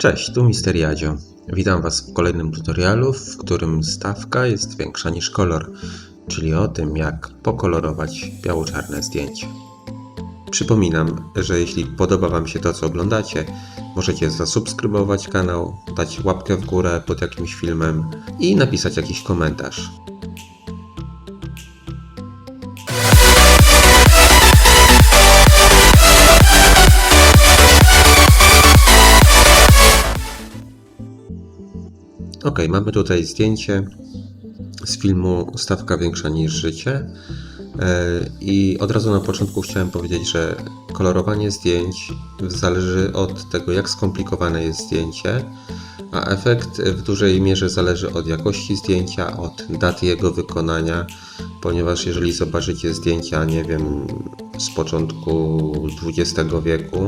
Cześć, tu Mister Jadzio. Witam Was w kolejnym tutorialu, w którym stawka jest większa niż kolor, czyli o tym, jak pokolorować biało-czarne zdjęcie. Przypominam, że jeśli podoba Wam się to, co oglądacie, możecie zasubskrybować kanał, dać łapkę w górę pod jakimś filmem i napisać jakiś komentarz. Ok, mamy tutaj zdjęcie z filmu Stawka większa niż życie. E, I od razu na początku chciałem powiedzieć, że kolorowanie zdjęć zależy od tego, jak skomplikowane jest zdjęcie, a efekt w dużej mierze zależy od jakości zdjęcia, od daty jego wykonania, ponieważ jeżeli zobaczycie zdjęcia, nie wiem, z początku XX wieku,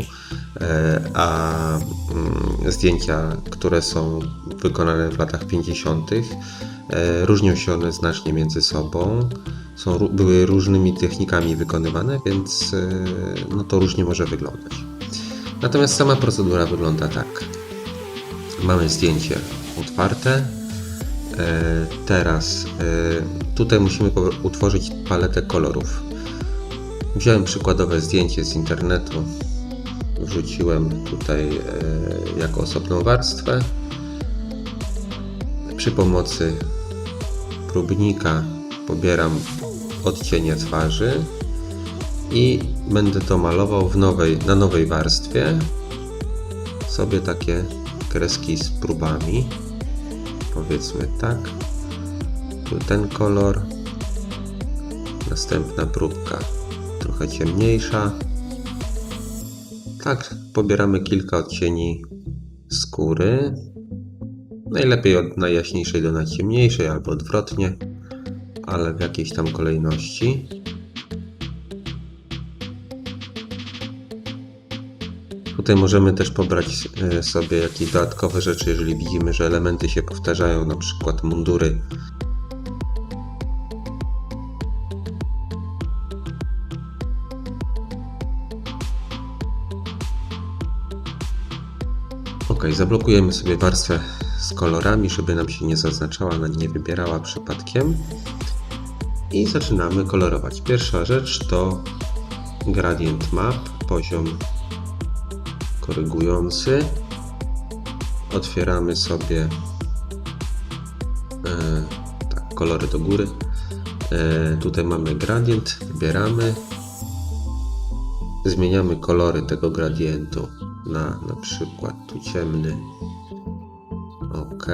e, a mm, zdjęcia, które są wykonane w latach 50., e, różnią się one znacznie między sobą. Są, były różnymi technikami wykonywane, więc e, no to różnie może wyglądać. Natomiast sama procedura wygląda tak. Mamy zdjęcie otwarte. Teraz tutaj musimy utworzyć paletę kolorów. Wziąłem przykładowe zdjęcie z internetu, wrzuciłem tutaj e, jako osobną warstwę. Przy pomocy próbnika pobieram odcienie twarzy i będę to malował w nowej, na nowej warstwie sobie takie kreski z próbami. Powiedzmy tak. Tu ten kolor. Następna próbka trochę ciemniejsza. Tak, pobieramy kilka odcieni skóry. Najlepiej od najjaśniejszej do najciemniejszej, albo odwrotnie, ale w jakiejś tam kolejności. Tutaj możemy też pobrać e, sobie jakieś dodatkowe rzeczy, jeżeli widzimy, że elementy się powtarzają, na przykład mundury. Ok, zablokujemy sobie warstwę z kolorami, żeby nam się nie zaznaczała, nie wybierała przypadkiem. I zaczynamy kolorować. Pierwsza rzecz to gradient map, poziom korygujący. Otwieramy sobie e, tak, kolory do góry. E, tutaj mamy gradient, wybieramy. Zmieniamy kolory tego gradientu na na przykład tu ciemny. Ok.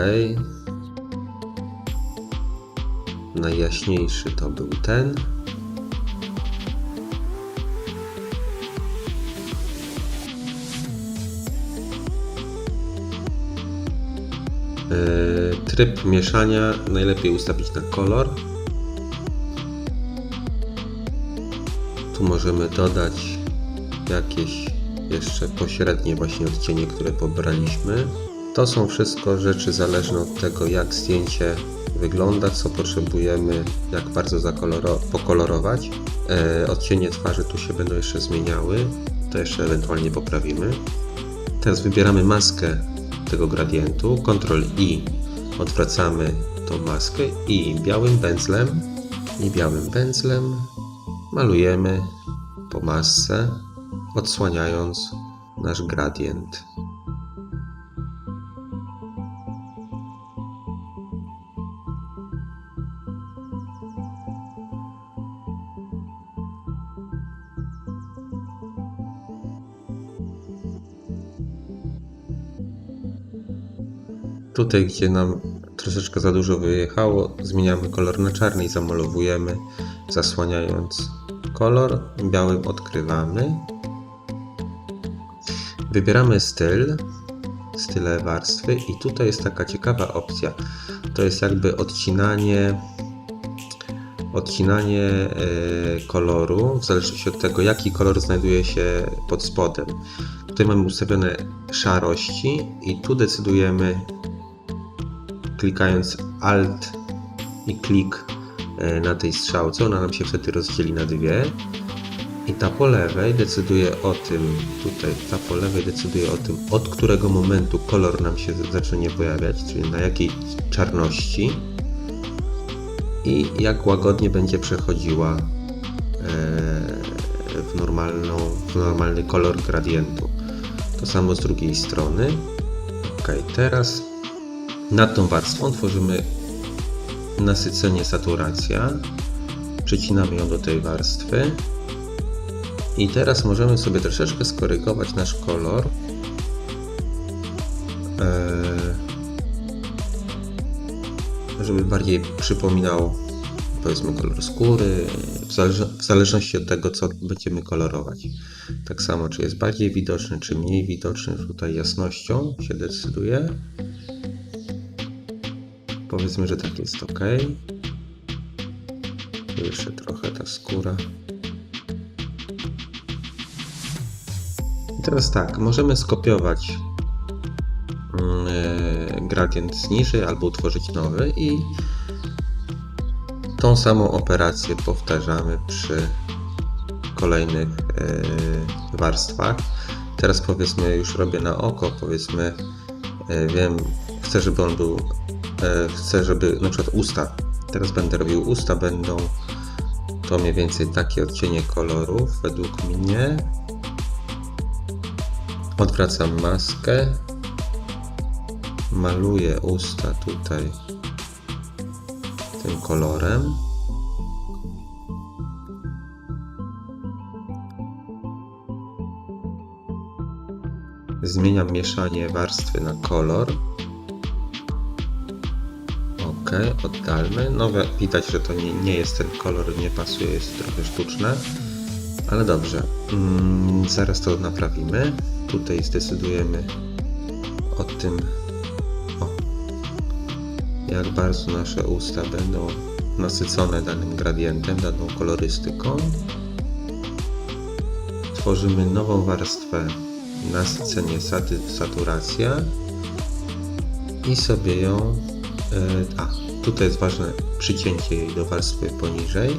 Najjaśniejszy to był ten. Yy, Tryb mieszania najlepiej ustawić na kolor. Tu możemy dodać jakieś jeszcze pośrednie właśnie odcienie, które pobraliśmy. To są wszystko rzeczy zależne od tego, jak zdjęcie wygląda, co potrzebujemy, jak bardzo pokolorować. E, odcienie twarzy tu się będą jeszcze zmieniały, to jeszcze ewentualnie poprawimy. Teraz wybieramy maskę tego gradientu, Ctrl I odwracamy tą maskę i białym pędzlem i białym pędzlem malujemy po masce, odsłaniając nasz gradient. Tutaj, gdzie nam troszeczkę za dużo wyjechało, zmieniamy kolor na czarny i zamalowujemy, zasłaniając kolor. Białym odkrywamy. Wybieramy styl, style warstwy i tutaj jest taka ciekawa opcja. To jest jakby odcinanie odcinanie e, koloru w zależności od tego, jaki kolor znajduje się pod spodem. Tutaj mamy ustawione szarości i tu decydujemy klikając Alt i klik e, na tej strzałce, ona nam się wtedy rozdzieli na dwie. I ta po lewej decyduje o tym, tutaj ta po lewej decyduje o tym, od którego momentu kolor nam się zacznie pojawiać, czyli na jakiej czarności i jak łagodnie będzie przechodziła e, w, normalną, w normalny kolor gradientu. To samo z drugiej strony. Ok, teraz nad tą warstwą tworzymy nasycenie saturacja. Przycinamy ją do tej warstwy. I teraz możemy sobie troszeczkę skorygować nasz kolor. Eee, żeby bardziej przypominał powiedzmy kolor skóry, w, zależ- w zależności od tego, co będziemy kolorować. Tak samo, czy jest bardziej widoczny, czy mniej widoczny, tutaj jasnością się decyduje. Powiedzmy, że tak jest ok. Tu jeszcze trochę ta skóra. Teraz tak, możemy skopiować mm, e, gradient z niżej albo utworzyć nowy i tą samą operację powtarzamy przy kolejnych e, warstwach. Teraz powiedzmy już robię na oko, powiedzmy e, wiem, chcę żeby on był, chcę żeby na przykład usta, teraz będę robił usta, będą to mniej więcej takie odcienie kolorów według mnie. Odwracam maskę, maluję usta tutaj tym kolorem. Zmieniam mieszanie warstwy na kolor. Ok, oddalmy. No wi- widać, że to nie, nie jest ten kolor, nie pasuje, jest trochę sztuczne. Ale dobrze, mm, zaraz to naprawimy. Tutaj zdecydujemy o tym, o, jak bardzo nasze usta będą nasycone danym gradientem, daną kolorystyką. Tworzymy nową warstwę nasycenie, saturacja i sobie ją, e, a tutaj jest ważne przycięcie jej do warstwy poniżej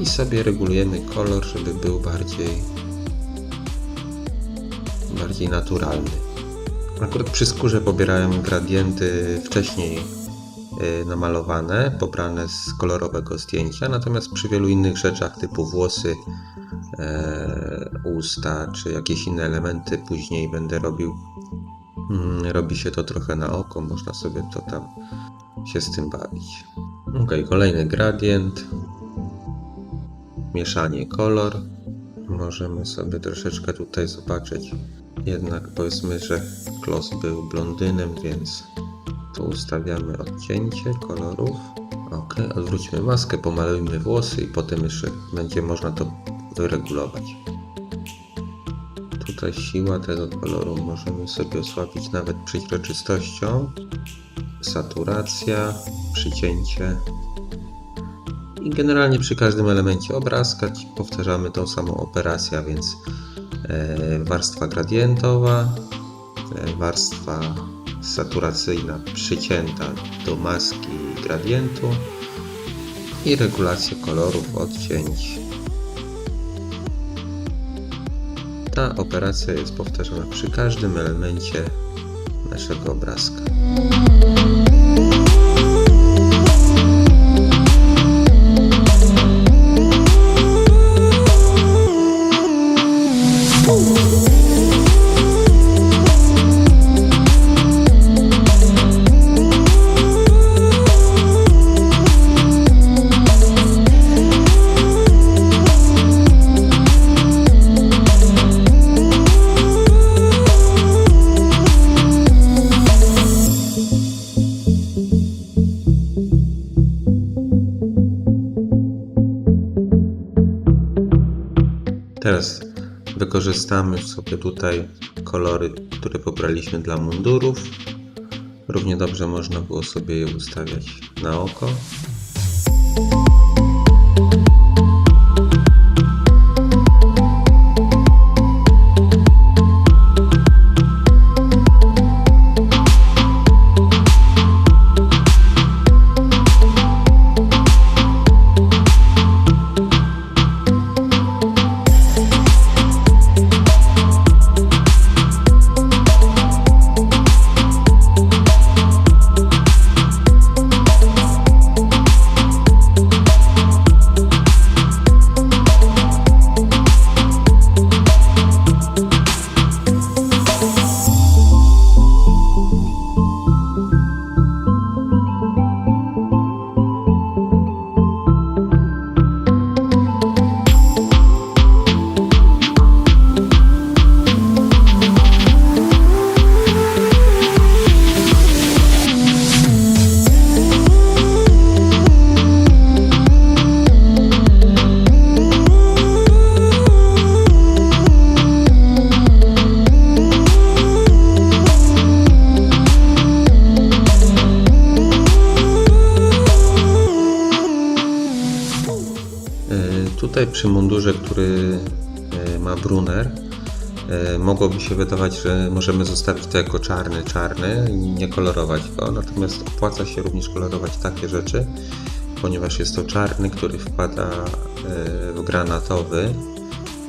i sobie regulujemy kolor, żeby był bardziej bardziej naturalny. Akurat przy skórze pobierałem gradienty wcześniej y, namalowane, pobrane z kolorowego zdjęcia, natomiast przy wielu innych rzeczach typu włosy, e, usta czy jakieś inne elementy później będę robił. Mm, Robi się to trochę na oko, można sobie to tam się z tym bawić. Ok, kolejny gradient. Mieszanie kolor. Możemy sobie troszeczkę tutaj zobaczyć. Jednak powiedzmy, że Klos był blondynem, więc tu ustawiamy odcięcie kolorów. Ok, odwróćmy maskę, pomalujmy włosy i potem jeszcze będzie można to wyregulować. Tutaj siła tego koloru możemy sobie osłabić nawet przeźroczystością. Saturacja, przycięcie. I generalnie przy każdym elemencie obrazka powtarzamy tą samą operację, więc warstwa gradientowa, e, warstwa saturacyjna przycięta do maski gradientu i regulacja kolorów, odcięć. Ta operacja jest powtarzana przy każdym elemencie naszego obrazka. Wykorzystamy sobie tutaj kolory, które pobraliśmy dla mundurów. Równie dobrze można było sobie je ustawiać na oko. Tutaj przy mundurze, który e, ma Brunner, e, mogłoby się wydawać, że możemy zostawić to jako czarny, czarny i nie kolorować go, natomiast opłaca się również kolorować takie rzeczy, ponieważ jest to czarny, który wpada e, w granatowy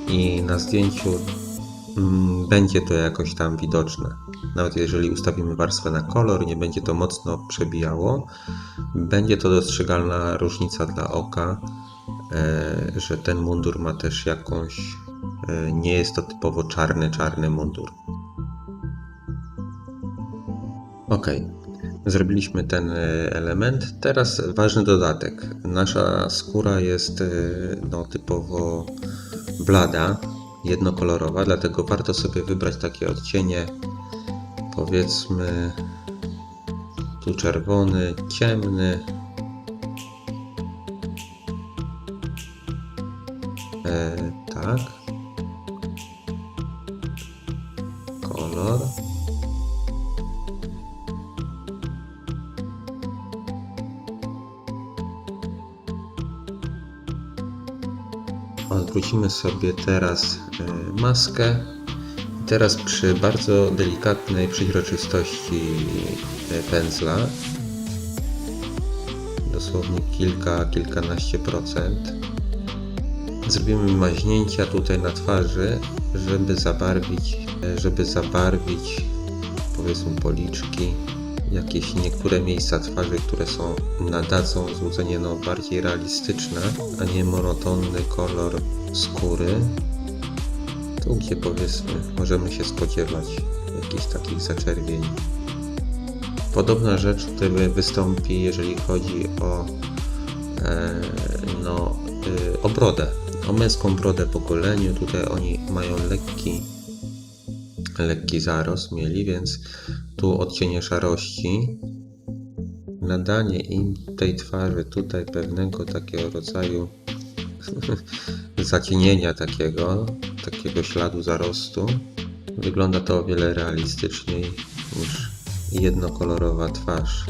i na zdjęciu mm, będzie to jakoś tam widoczne. Nawet jeżeli ustawimy warstwę na kolor, nie będzie to mocno przebijało, będzie to dostrzegalna różnica dla oka, że ten mundur ma też jakąś, e, nie jest to typowo czarny, czarny mundur. Ok, zrobiliśmy ten e, element. Teraz ważny dodatek. Nasza skóra jest e, no, typowo blada, jednokolorowa, dlatego warto sobie wybrać takie odcienie, powiedzmy tu czerwony, ciemny. E, tak. Kolor. Odwrócimy sobie teraz e, maskę. Teraz przy bardzo delikatnej przeźroczystości e, pędzla, dosłownie kilka, kilkanaście procent, zrobimy maźnięcia tutaj na twarzy, żeby zabarwić, e, żeby zabarwić powiedzmy policzki, jakieś niektóre miejsca twarzy, które są nadadzą złudzenie no, bardziej realistyczne, a nie monotonny kolor skóry. Tu gdzie powiedzmy możemy się spodziewać jakichś takich zaczerwień. Podobna rzecz tutaj wystąpi, jeżeli chodzi o e, no, y, o O męską brodę po goleniu. Tutaj oni mają lekki lekki zarost mieli, więc tu odcienie szarości. Nadanie im tej twarzy tutaj pewnego takiego rodzaju zacienienia takiego, takiego śladu zarostu. Wygląda to o wiele realistyczniej niż jednokolorowa twarz.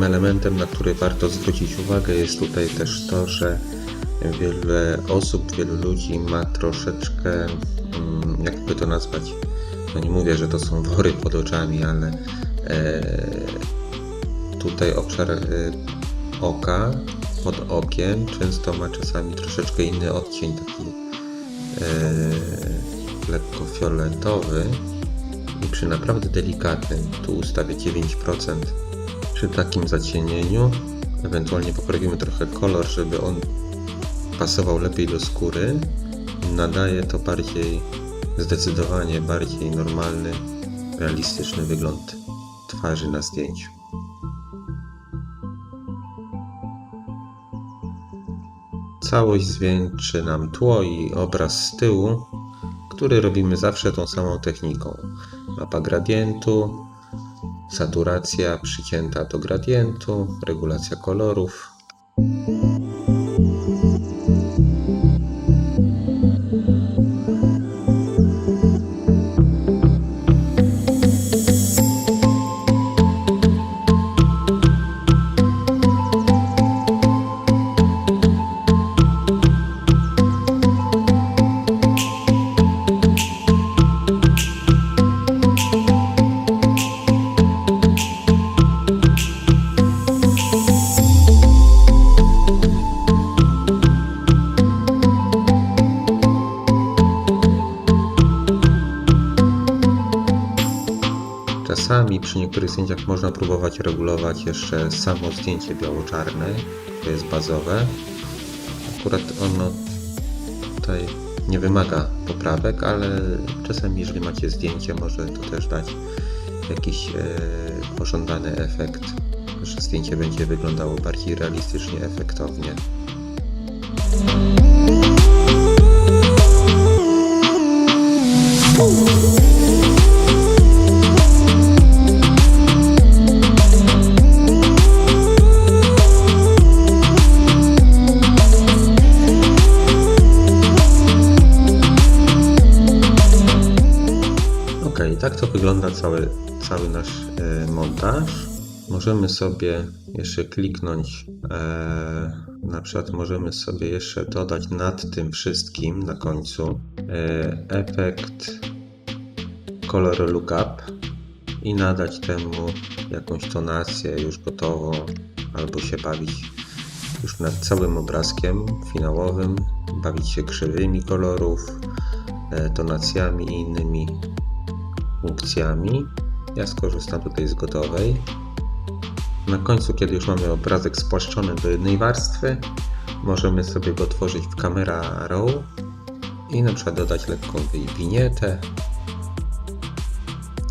Elementem, na który warto zwrócić uwagę, jest tutaj też to, że wiele osób, wielu ludzi ma troszeczkę, mm, jakby to nazwać, no nie mówię, że to są wory pod oczami, ale e, tutaj obszar e, oka pod okiem często ma czasami troszeczkę inny odcień, taki e, lekko fioletowy i przy naprawdę delikatnym, tu ustawię 9%, przy takim zacienieniu ewentualnie poprawimy trochę kolor, żeby on pasował lepiej do skóry. Nadaje to bardziej, zdecydowanie bardziej normalny, realistyczny wygląd twarzy na zdjęciu. Całość zwieńczy nam tło i obraz z tyłu, który robimy zawsze tą samą techniką. Mapa gradientu, saturacja przycięta do gradientu, regulacja kolorów. Można próbować regulować jeszcze samo zdjęcie biało-czarne, to jest bazowe. Akurat ono tutaj nie wymaga poprawek, ale czasami jeżeli macie zdjęcie, może to też dać jakiś e, pożądany efekt, że zdjęcie będzie wyglądało bardziej realistycznie, efektownie. To wygląda cały, cały nasz e, montaż. Możemy sobie jeszcze kliknąć, e, na przykład możemy sobie jeszcze dodać nad tym wszystkim na końcu e, efekt Color Lookup i nadać temu jakąś tonację już gotową, albo się bawić już nad całym obrazkiem finałowym, bawić się krzywymi kolorów, tonacjami i innymi funkcjami. Ja skorzystam tutaj z gotowej. Na końcu, kiedy już mamy obrazek spłaszczony do jednej warstwy, możemy sobie go tworzyć w Camera Raw i na przykład dodać lekką winietę.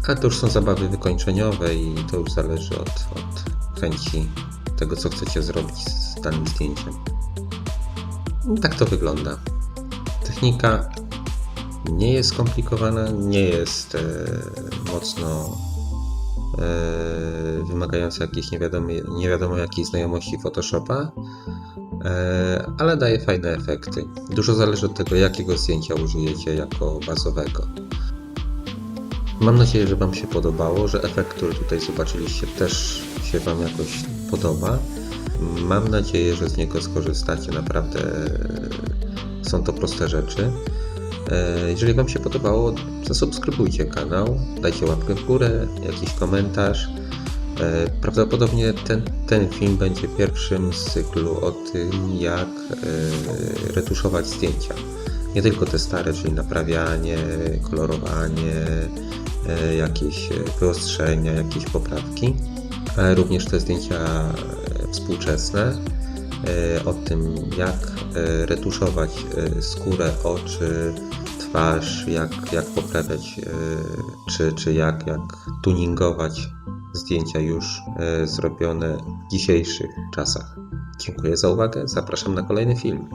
A to już są zabawy wykończeniowe i to już zależy od, od chęci tego, co chcecie zrobić z danym zdjęciem. I tak to wygląda. Technika nie jest skomplikowana, nie jest e, mocno e, wymagająca jakiejś nie wiadomo, nie wiadomo jakiej znajomości Photoshopa, e, ale daje fajne efekty. Dużo zależy od tego, jakiego zdjęcia użyjecie jako bazowego. Mam nadzieję, że Wam się podobało, że efekt, który tutaj zobaczyliście, też się Wam jakoś podoba. Mam nadzieję, że z niego skorzystacie. Naprawdę e, są to proste rzeczy. E, Jeżeli Wam się podobało, zasubskrybujcie kanał, dajcie łapkę w górę, jakiś komentarz. E, Prawdopodobnie ten, ten film będzie pierwszym z cyklu o tym, jak e, retuszować zdjęcia. Nie tylko te stare, czyli naprawianie, kolorowanie, jakieś wyostrzenia, jakieś poprawki, ale również te zdjęcia współczesne o tym, jak retuszować skórę, oczy, twarz, jak, jak poprawiać, e, czy, czy jak, jak tuningować zdjęcia już e, zrobione w dzisiejszych czasach. Dziękuję za uwagę, zapraszam na kolejny film.